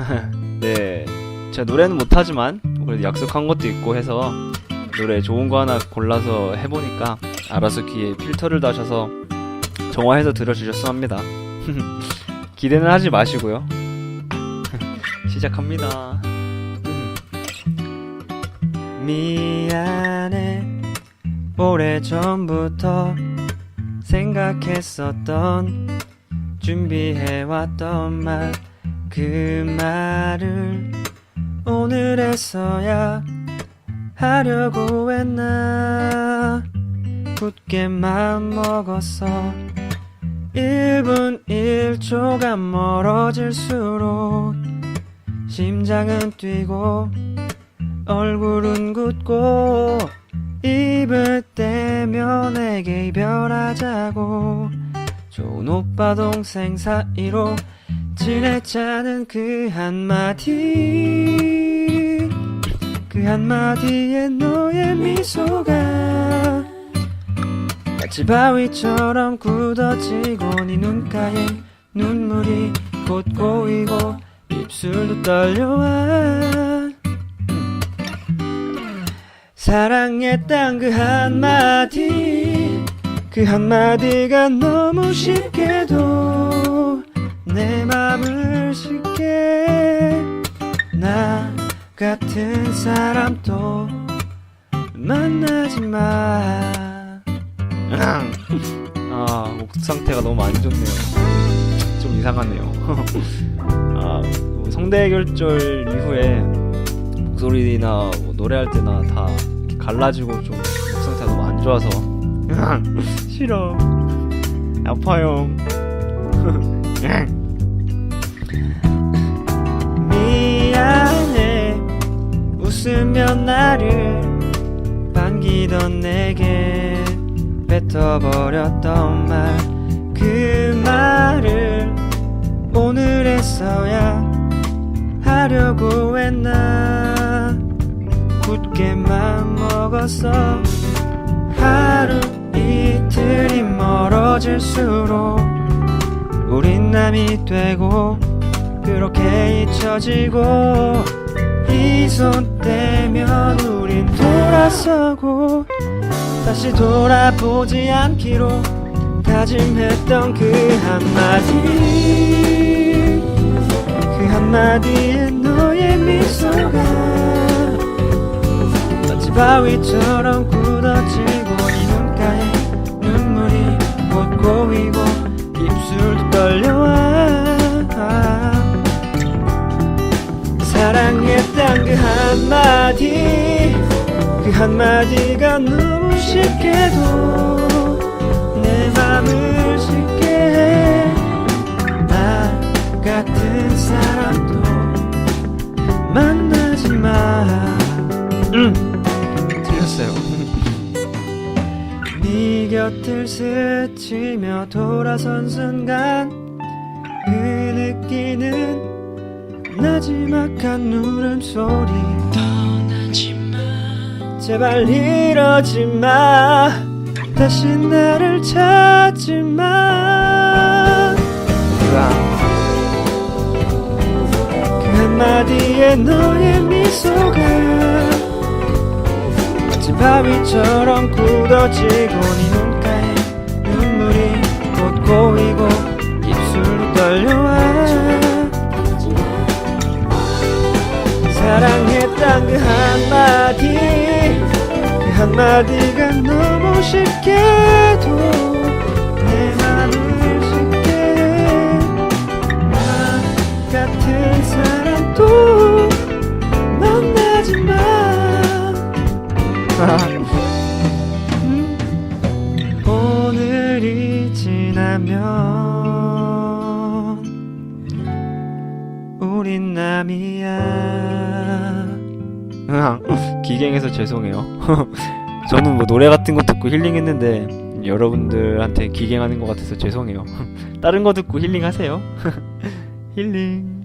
네, 제가 노래는 못하지만 그래도 약속한 것도 있고 해서 노래 좋은 거 하나 골라서 해보니까 알아서 귀에 필터를 다셔서 정화해서 들어주셨으면 합니다. 기대는 하지 마시고요. 시작합니다. 미안해 오래전부터 생각했었던 준비해왔던 말 그 말을 오늘에서야 하려고 했나? 굳게 마음 먹었어 1분 1초가 멀어질수록 심장은 뛰고 얼굴은 굳고 입을 떼며 내게 이별하자고 좋은 오빠 동생 사이로 지냈자는 그 한마디. 그 한마디에 너의 미소가 마치 바위처럼 굳어지고 네 눈가에 눈물이 곧 고이고 입술도 떨려와. 사랑했단 그 한마디. 그 한마디가 너무 쉽게도 내 맘을 쉽게 나 같은 사람 또 만나지 마. 아, 목 상태가 너무 안 좋네요. 좀 이상하네요. 아, 뭐 성대결절 이후에 목소리나 뭐 노래할 때나 다 갈라지고 좀 목 상태가 너무 안 좋아서 싫어. 아파요. 반기던 내게 뱉어버렸던 말 그 말을 오늘에서야 하려고 했나? 굳게 마음 먹었어 하루 이틀이 멀어질수록 우린 남이 되고 그렇게 잊혀지고 이 손 떼면 우린 돌아서고 다시 돌아보지 않기로 다짐했던 그 한마디. 그 한마디에 너의 미소가 마치 바위처럼 굳어지고 이 눈가에 눈물이 곧 고이고 입술도 떨려와. 사랑했던 그 한마디 그 한마디가 너무 쉽게도 내 맘을 쉽게 해나 같은 사람도 만나지 마. 음, 틀렸어요. 네 곁을 스치며 돌아선 순간 그 느끼는 나지막한 울음소리 제발 이러지 마. 다시 나를 찾지 마. 그 한마디에 너의 미소가 마치 바위처럼 굳어지고 네 눈가에 눈물이 곧 고이고 입술이 떨려와. 사랑했던 그 한마디 그 한마디가 너무 쉽게도 내 맘을 쉽게 해나 같은 사람 도 만나지 마. 음, 오늘이 지나면 우린 남이야. 기갱해서 죄송해요 저는 뭐 노래 같은 거 듣고 힐링했는데 여러분들한테 기갱하는 것 같아서 죄송해요. 다른 거 듣고 힐링하세요. 힐링